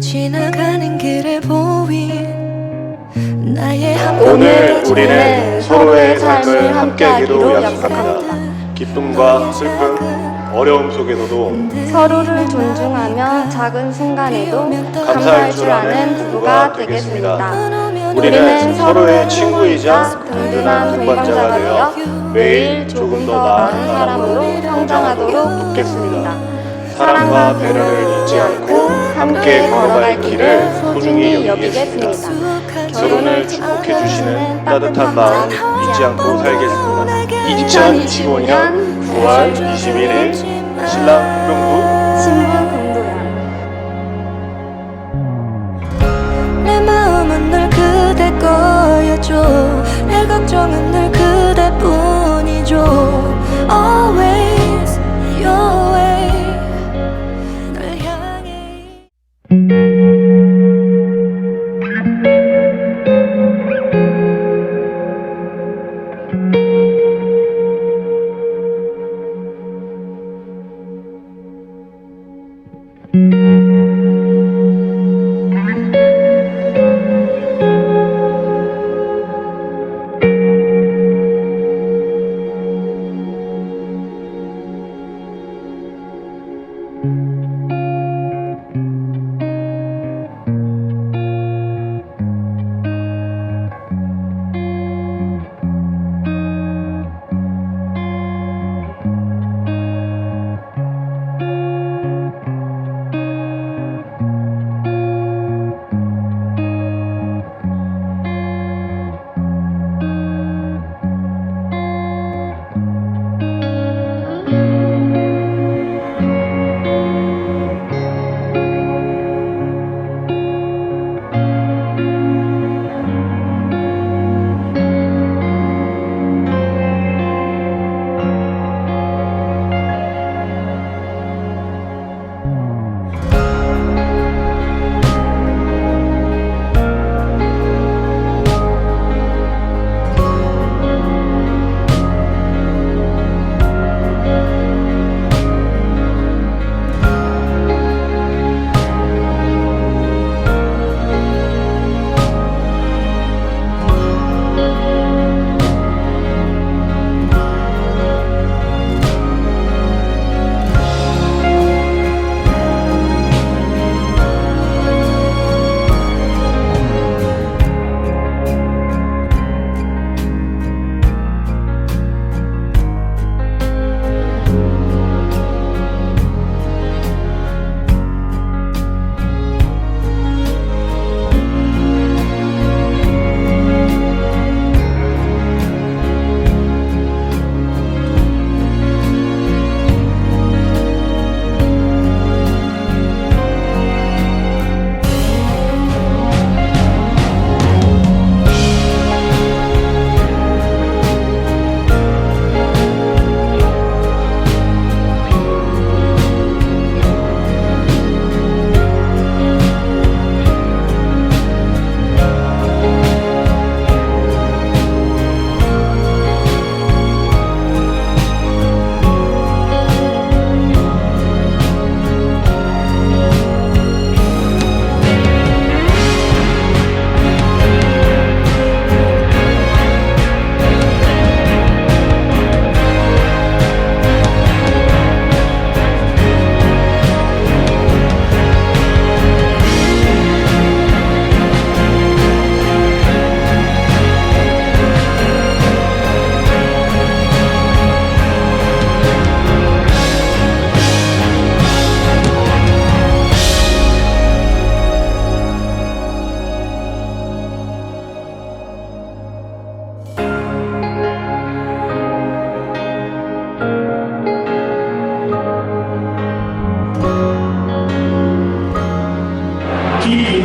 지나가는 길에 보인 나의 한 오늘 우리는 서로의 삶을 함께하기로 약속합니다. 기쁨과 슬픔, 어려움 속에서도 서로를 존중하며 작은 순간에도 감사할 줄 아는 부부가 되겠습니다. 우리는 서로의 친구이자 든든한 동반자가 되어 매일 조금 더 나은 사람으로 성장하도록 돕겠습니다. 사랑과 배려를 잊지 않고 함께 걸어갈 길을 소중히 여기겠습니다. 결혼을 축복해 주시는 따뜻한 마음 잊지 않고 살겠습니다. 2025년 9월 21일 신랑 홍병구 신분 공도연 내 마음은 늘 그대 거였죠. 내 걱정은 늘 그대뿐이죠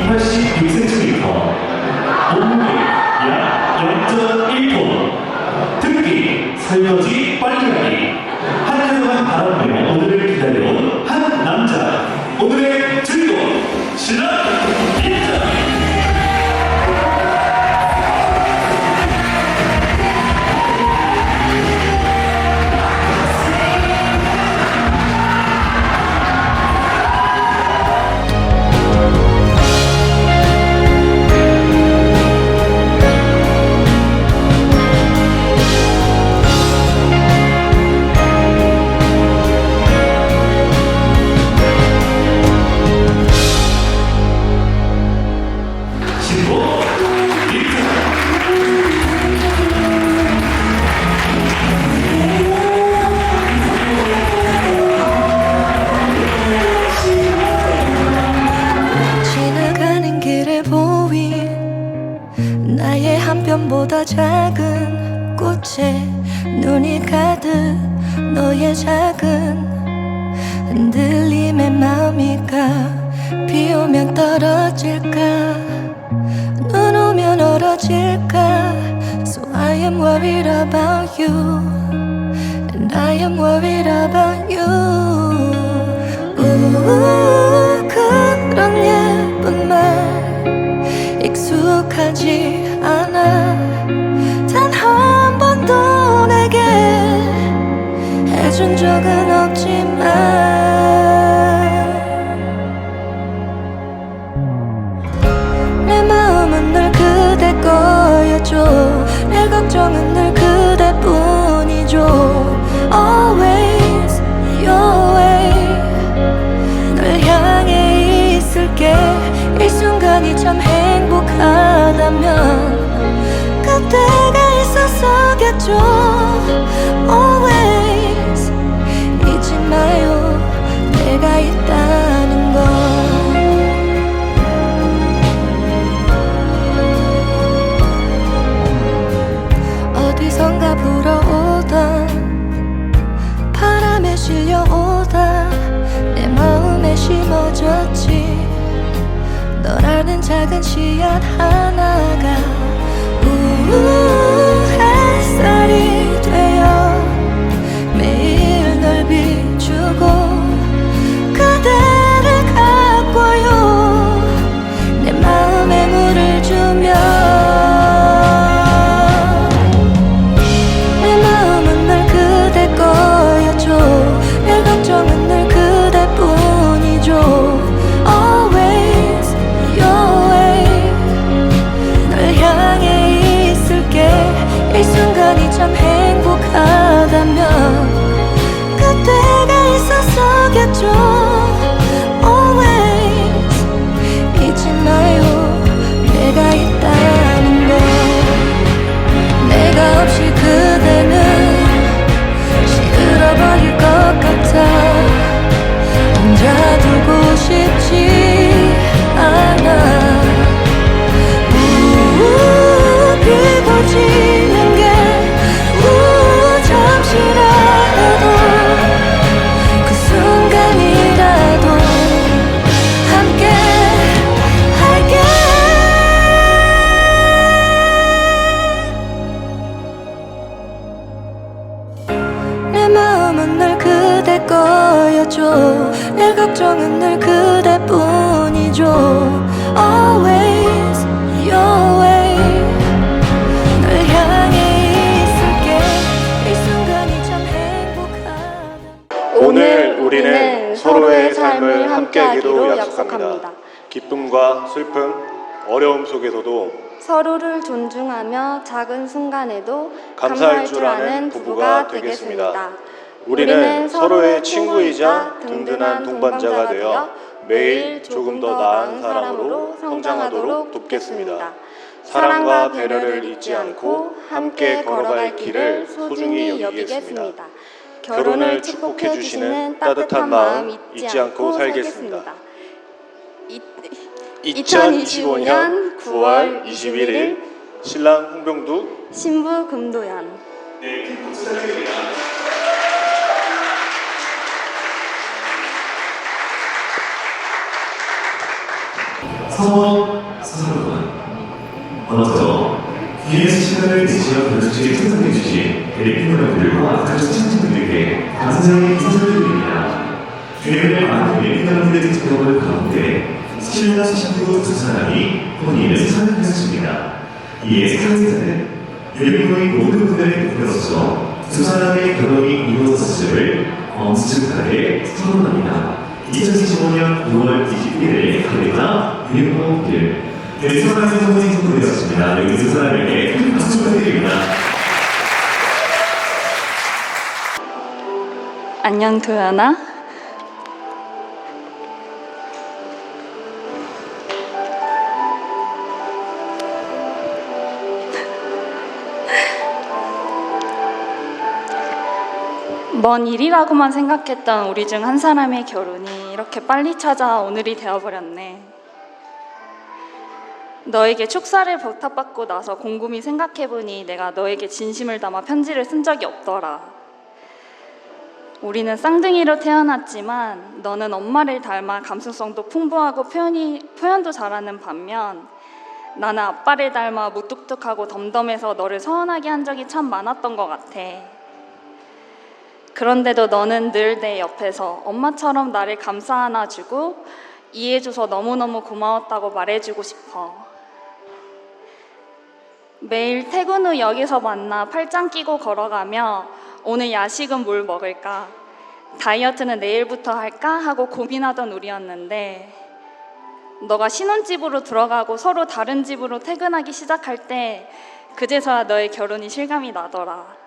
키 오면 떨어질까 눈 오면 얼어질까 So I am worried about you And I am worried about you 우, 그런 예쁜 말 익숙하지 않아 단 한 번도 내게 해준 적은 없지만 내 걱정은 늘 그대뿐이죠. Always your way 널 향해 있을게. 이 순간이 참 행복하다면 작은 씨앗 하나가 우 내 걱정은 늘 그대뿐이죠. Always your way. 널 향해 있을게. 이 순간이 참 행복하다. 오늘 우리는 서로의 삶을 함께하기로 약속합니다. 기쁨과 슬픔, 어려움 속에서도 서로를 존중하며 작은 순간에도 감사할 줄 아는 부부가 되겠습니다. 우리는 서로의 친구이자 든든한 동반자가 되어 매일 조금 더 나은 사람으로 성장하도록 돕겠습니다. 사랑과 배려를 잊지 않고 함께 걸어갈 길을 소중히 여기겠습니다. 결혼을 축복해 주시는 따뜻한 마음 잊지 않고 살겠습니다. 2025년 9월 21일 신랑 홍병두 신부 금도연 서원 서사관 먼저 귀에서 시간을 내시어 변수지에 참석해 주신 에리핀 여러분들과 가족 친구분들께 감사의 인사를 드립니다. 주례를 많은 에리핀 여러분들의 직업을 가운데 신랑 신부 두 사람이 혼인을 선언하였습니다. 이에 상대자는 예비노의 모든 분들의 대표로서 두 사람의 결혼이 이루어졌음을 엄숙하게 선언합니다. 2025년 5월 21일에 카리나 유효길 네, 사랑의 성공이 선포되었습니다. 여기 두 사람에게 큰 박수 부탁드립니다. 안녕 도연아. 먼 일이라고만 생각했던 우리 중 한 사람의 결혼이 이렇게 빨리 찾아 오늘이 되어버렸네. 너에게 축사를 부탁받고 나서 곰곰이 생각해보니 내가 너에게 진심을 담아 편지를 쓴 적이 없더라. 우리는 쌍둥이로 태어났지만 너는 엄마를 닮아 감수성도 풍부하고 표현이, 표현도 잘하는 반면 나는 아빠를 닮아 무뚝뚝하고 덤덤해서 너를 서운하게 한 적이 참 많았던 것 같아. 그런데도 너는 늘 내 옆에서 엄마처럼 나를 감싸 안아주고 이해해줘서 너무너무 고마웠다고 말해주고 싶어. 매일 퇴근 후 역에서 만나 팔짱 끼고 걸어가며 오늘 야식은 뭘 먹을까? 다이어트는 내일부터 할까? 하고 고민하던 우리였는데 너가 신혼집으로 들어가고 서로 다른 집으로 퇴근하기 시작할 때 그제서야 너의 결혼이 실감이 나더라.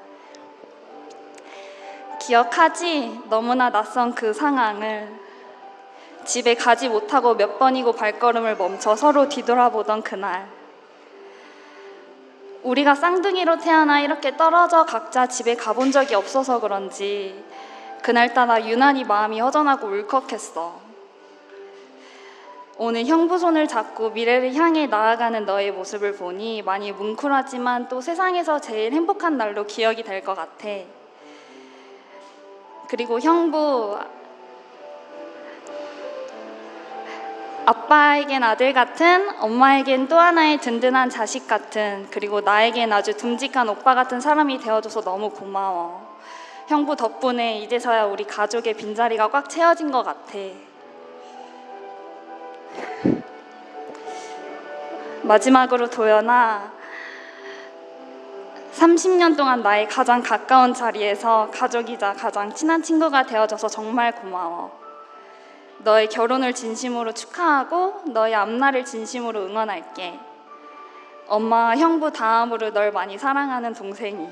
기억하지? 너무나 낯선 그 상황을 집에 가지 못하고 몇 번이고 발걸음을 멈춰 서로 뒤돌아보던 그날 우리가 쌍둥이로 태어나 이렇게 떨어져 각자 집에 가본 적이 없어서 그런지 그날따라 유난히 마음이 허전하고 울컥했어. 오늘 형부 손을 잡고 미래를 향해 나아가는 너의 모습을 보니 많이 뭉클하지만 또 세상에서 제일 행복한 날로 기억이 될 것 같아. 그리고 형부 아빠에겐 아들 같은, 엄마에겐 또 하나의 든든한 자식 같은, 그리고 나에겐 아주 듬직한 오빠 같은 사람이 되어줘서 너무 고마워. 형부 덕분에 이제서야 우리 가족의 빈자리가 꽉 채워진 것 같아. 마지막으로 도연아, 30년 동안 나의 가장 가까운 자리에서 가족이자 가장 친한 친구가 되어줘서 정말 고마워. 너의 결혼을 진심으로 축하하고 너의 앞날을 진심으로 응원할게. 엄마, 형부 다음으로 널 많이 사랑하는 동생이.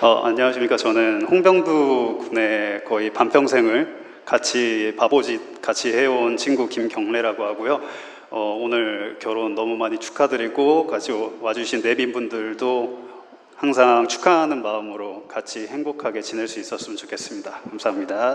어, 안녕하십니까. 저는 홍병두 군의 거의 반평생을 같이 바보짓 같이 해온 친구 김경래라고 하고요. 어, 오늘 결혼 너무 많이 축하드리고 같이 와주신 내빈 분들도 항상 축하하는 마음으로 같이 행복하게 지낼 수 있었으면 좋겠습니다. 감사합니다.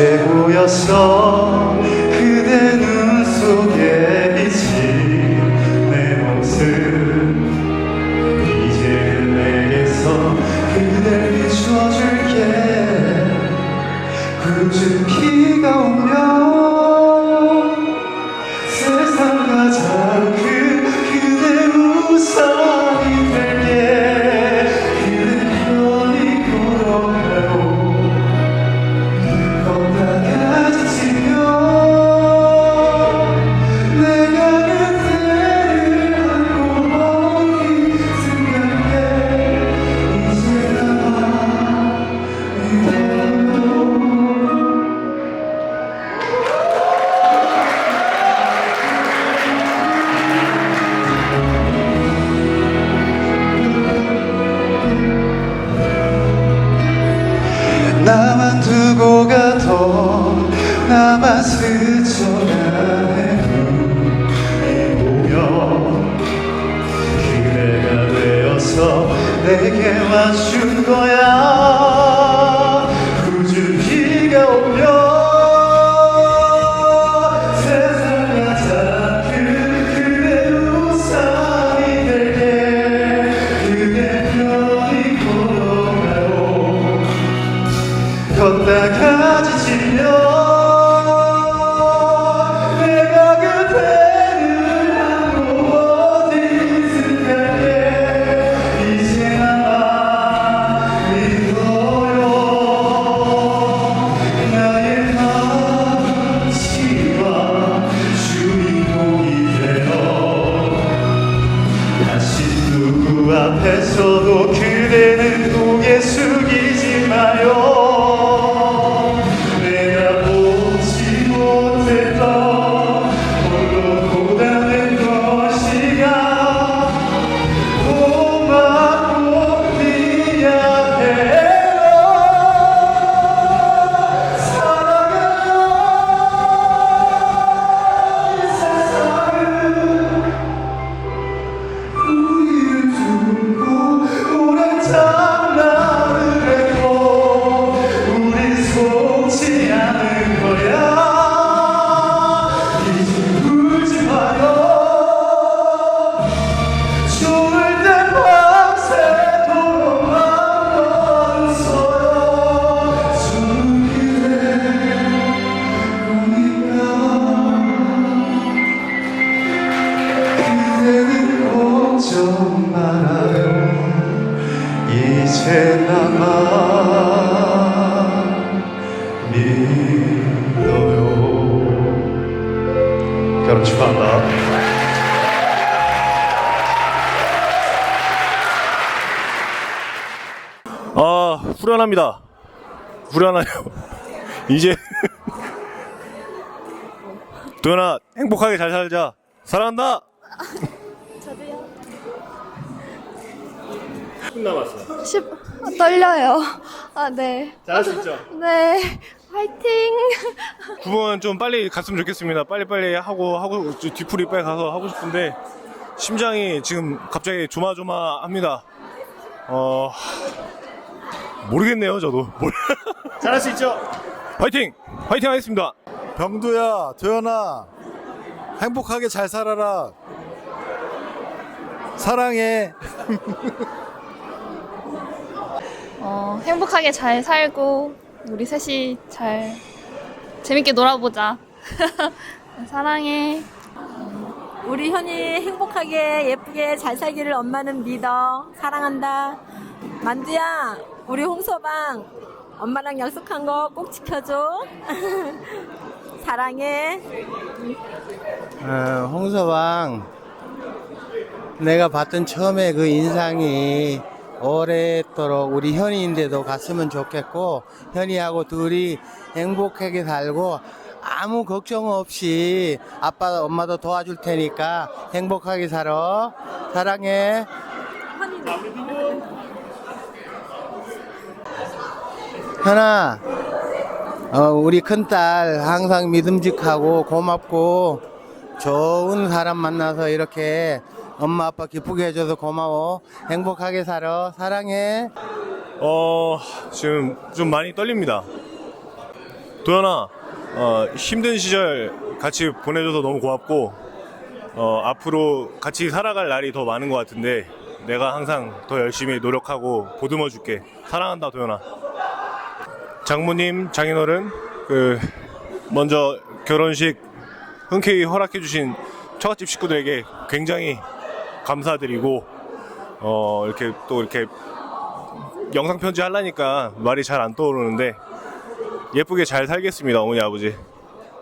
최고였어 거야. 굳은 비가 오면 세상 가장 큰 그대 우산이 될게. 그대 편히 걸어가요 걷다가 지치면 아 후련합니다. 후련하요. 이제 도연아 행복하게 잘 살자. 사랑한다. 저도요. 남았어. 십... 아, 떨려요. 아, 네. 잘할 수 있죠. 네. 화이팅! 9번 좀 빨리 갔으면 좋겠습니다. 빨리 빨리 하고 하고 저 뒤풀이 빨리 가서 하고 싶은데 심장이 지금 갑자기 조마조마합니다. 어 모르겠네요, 저도. 잘할 수 있죠. 파이팅, 파이팅 하겠습니다. 병두야, 도연아, 행복하게 잘 살아라. 사랑해. 어, 행복하게 잘 살고 우리 셋이 잘 재밌게 놀아보자. 사랑해. 우리 현이 행복하게 예쁘게 잘 살기를 엄마는 믿어. 사랑한다. 만두야, 우리 홍서방 엄마랑 약속한 거 꼭 지켜줘. 사랑해. 어, 홍서방, 내가 봤던 처음에 그 인상이 오랫도록 우리 현이인데도 갔으면 좋겠고, 현이하고 둘이 행복하게 살고, 아무 걱정 없이 아빠, 엄마도 도와줄 테니까 행복하게 살아. 사랑해. 현아, 어, 우리 큰딸 항상 믿음직하고 고맙고 좋은 사람 만나서 이렇게 엄마 아빠 기쁘게 해줘서 고마워. 행복하게 살아. 사랑해. 어 지금 좀 많이 떨립니다. 도연아, 어, 힘든 시절 같이 보내줘서 너무 고맙고 어, 앞으로 같이 살아갈 날이 더 많은 것 같은데 내가 항상 더 열심히 노력하고 보듬어 줄게. 사랑한다, 도연아. 장모님, 장인어른, 그 먼저 결혼식 흔쾌히 허락해 주신 처갓집 식구들에게 굉장히 감사드리고 어, 이렇게 또 이렇게 영상 편지 하려니까 말이 잘 안 떠오르는데 예쁘게 잘 살겠습니다, 어머니 아버지.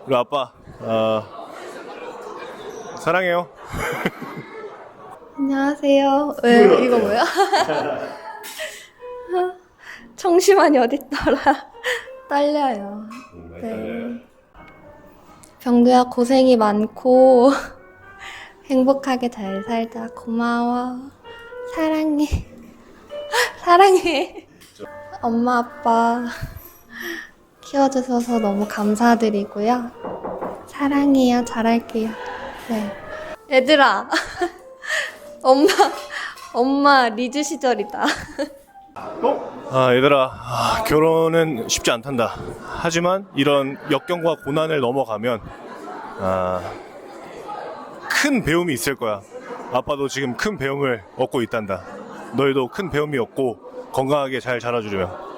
그리고 아빠, 어, 사랑해요. 안녕하세요. 왜, 이거 뭐야? 청심환이 어딨더라. 떨려요. 네. 병두야, 고생이 많고, 행복하게 잘 살자. 고마워. 사랑해. 사랑해. 엄마, 아빠 키워주셔서 너무 감사드리고요. 사랑해요. 잘할게요. 네. 얘들아. 엄마, 엄마 리즈 시절이다. 아, 얘들아, 아, 결혼은 쉽지 않단다. 하지만 이런 역경과 고난을 넘어가면 아, 큰 배움이 있을 거야. 아빠도 지금 큰 배움을 얻고 있단다. 너희도 큰 배움이 얻고 건강하게 잘 자라주려면